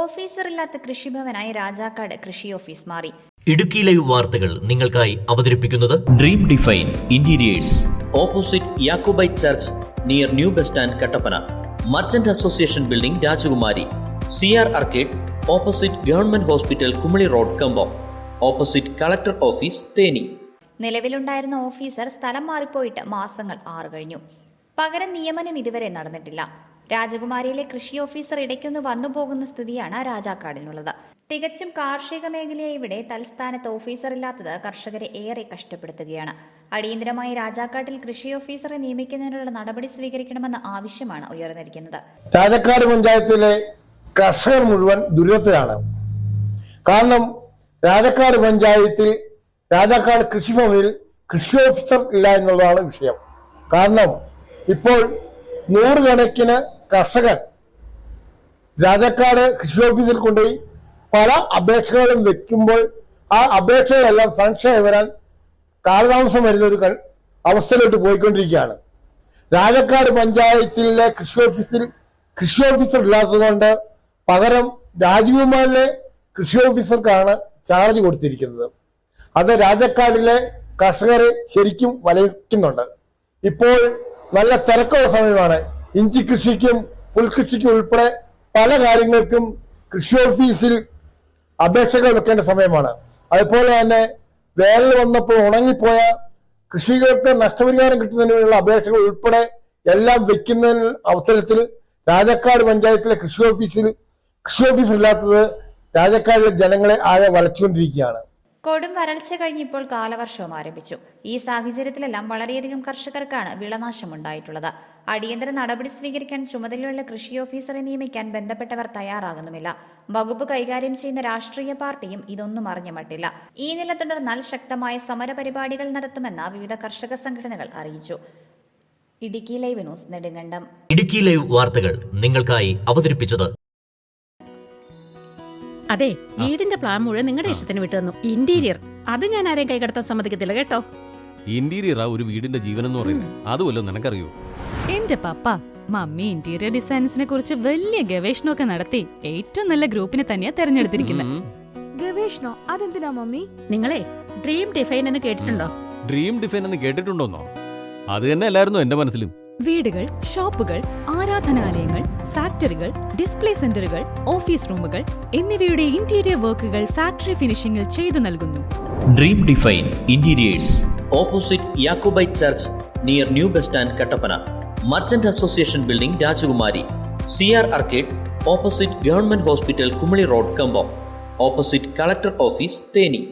ഓഫീസറില്ലാത്ത കൃഷിഭവനായി രാജാക്കാട് കൃഷി ഓഫീസ് മാറി. ഇടുക്കിയിലെ ലൈവ് വാർത്തകൾ നിങ്ങൾക്കായി അവതരിപ്പിക്കുന്നത് dream define interiors opposite Yakobai church near new bus stand Kattappana merchant association building Rajakumari C R arcade opposite government hospital Kumily road Cumbum opposite collector office Theni നിലവിലുണ്ടായിരുന്ന officer സ്ഥലം മാറിപ്പോയിട്ട് മാസങ്ങൾ ആറ് കഴിഞ്ഞു. പകരം നിയമനം ഇതുവരെ നടന്നിട്ടില്ല. രാജകുമാരിയിലെ കൃഷി ഓഫീസർ ഇടയ്ക്കൊന്ന് വന്നു പോകുന്ന സ്ഥിതിയാണ് രാജാക്കാടിനുള്ളത് തികച്ചും കാർഷിക മേഖലയെ ഇവിടെ തൽസ്ഥാനത്ത് ഓഫീസർ ഇല്ലാത്തത് കർഷകരെ ഏറെ കഷ്ടപ്പെടുത്തുകയാണ്. അടിയന്തരമായി രാജാക്കാട്ടിൽ കൃഷി ഓഫീസറെ നിയമിക്കുന്നതിനുള്ള നടപടി സ്വീകരിക്കണമെന്ന ആവശ്യമാണ് ഉയർന്നിരിക്കുന്നത്. രാജക്കാട് പഞ്ചായത്തിലെ കർഷകർ മുഴുവൻ ദുരിതത്തിലാണ്. കാരണം രാജക്കാട് പഞ്ചായത്തിൽ രാജാക്കാട് കൃഷിഭവനിൽ കൃഷി ഓഫീസർ ഇല്ല എന്നുള്ളതാണ് വിഷയം. കാരണം ഇപ്പോൾ നൂറുകണക്കിന് കർഷകർ രാജാക്കാട് കൃഷി ഓഫീസിൽ കൊണ്ടുപോയി പല അപേക്ഷകളും വെക്കുമ്പോൾ ആ അപേക്ഷകളെല്ലാം സംശയം വരാൻ കാലതാമസം വരുന്ന ഒരു അവസ്ഥയിലോട്ട് പോയിക്കൊണ്ടിരിക്കുകയാണ്. രാജക്കാട് പഞ്ചായത്തിലെ കൃഷി ഓഫീസിൽ കൃഷി ഓഫീസർ ഇല്ലാത്തതുകൊണ്ട് പകരം രാജകുമാരിലെ കൃഷി ഓഫീസർക്കാണ് ചാർജ് കൊടുത്തിരിക്കുന്നത്. അത് രാജക്കാടിലെ കർഷകരെ ശരിക്കും വലയിക്കുന്നുണ്ട്. ഇപ്പോൾ നല്ല തിരക്കുള്ള സമയമാണ്. ഇഞ്ചി കൃഷിക്കും പുൽകൃഷിക്കും ഉൾപ്പെടെ പല കാര്യങ്ങൾക്കും കൃഷി ഓഫീസിൽ അപേക്ഷകൾ വെക്കേണ്ട സമയമാണ്. അതുപോലെ തന്നെ വേനൽ വന്നപ്പോൾ ഉണങ്ങിപ്പോയ കൃഷികൾക്ക് നഷ്ടപരിഹാരം കിട്ടുന്നതിനുള്ള അപേക്ഷകൾ ഉൾപ്പെടെ എല്ലാം വെക്കുന്ന അവസരത്തിൽ രാജക്കാട് പഞ്ചായത്തിലെ കൃഷി ഓഫീസിൽ കൃഷി ഓഫീസ് ഇല്ലാത്തത് രാജക്കാടിലെ ജനങ്ങളെ ആകെ വലച്ചുകൊണ്ടിരിക്കുകയാണ്. കൊടും വരൾച്ച കഴിഞ്ഞിപ്പോൾ കാലവർഷവും ആരംഭിച്ചു. ഈ സാഹചര്യത്തിലെല്ലാം വളരെയധികം കർഷകർക്കാണ് വിളനാശം ഉണ്ടായിട്ടുള്ളത് അടിയന്തര നടപടി സ്വീകരിക്കാൻ ചുമതലയുള്ള കൃഷി ഓഫീസറെ നിയമിക്കാൻ ബന്ധപ്പെട്ടവർ തയ്യാറാകുന്നുമില്ല. വകുപ്പ് കൈകാര്യം ചെയ്യുന്ന രാഷ്ട്രീയ പാർട്ടിയും ഇതൊന്നും അറിഞ്ഞ മട്ടില്ല. ഈ നില തുടർന്നാൽ ശക്തമായ സമരപരിപാടികൾ നടത്തുമെന്ന് വിവിധ കർഷക സംഘടനകൾ അറിയിച്ചു. Idukki live news Nedumkandam. Idukki live വാർത്തകൾ നിങ്ങൾക്കായി അവതരിപ്പിച്ചത് അതെ വീടിന്റെ പ്ലാൻ മുഴുവൻ നിങ്ങളുടെ ഇഷ്ടത്തിന് വിട്ടു തന്നു. ഇന്റീരിയർ അത് ഞാൻ ആരെയും കൈകടത്താൻ സമ്മതിക്കത്തില്ല കേട്ടോ? ഇന്റീരിയറാ ഒരു വീടിന്റെ ജീവൻ എന്ന് പറയുന്നത്. അതുമല്ലോ നിനക്കറിയോ? എന്റെ പപ്പ മമ്മി ഇന്റീരിയർ ഡിസൈൻസിനെ കുറിച്ച് വലിയ ഗവേഷണമൊക്കെ നടത്തി ഏറ്റവും നല്ല ഗ്രൂപ്പിനെ തന്നെയാ തെരഞ്ഞെടുത്തിരിക്കുന്നത് ഗവേഷണോ? അതെന്തിനാ മമ്മി? നിങ്ങളെ ഡ്രീം ഡിഫൈൻ എന്ന് കേട്ടിട്ടുണ്ടോ? ഡ്രീം ഡിഫൈൻ എന്ന് കേട്ടിട്ടുണ്ടോന്നോ? അത് തന്നെ അല്ലായിരുന്നു എന്റെ മനസ്സിലും? വീടുകൾ ഷോപ്പുകൾ ആരാധനാലയങ്ങൾ ഫാക്ടറികൾ ഡിസ്പ്ലേ സെന്ററുകൾ ഓഫീസ് റൂമുകൾ എന്നിവയുടെ ഇന്റീരിയർ വർക്കുകൾ ഫാക്ടറി ഫിനിഷിംഗിൽ ചെയ്തു നൽകുന്നു. Dream define interiors opposite Yakobai church near new bus stand Kattappana merchant association building Rajakumari C R arcade opposite government hospital Kumily road Cumbum opposite collector office Theni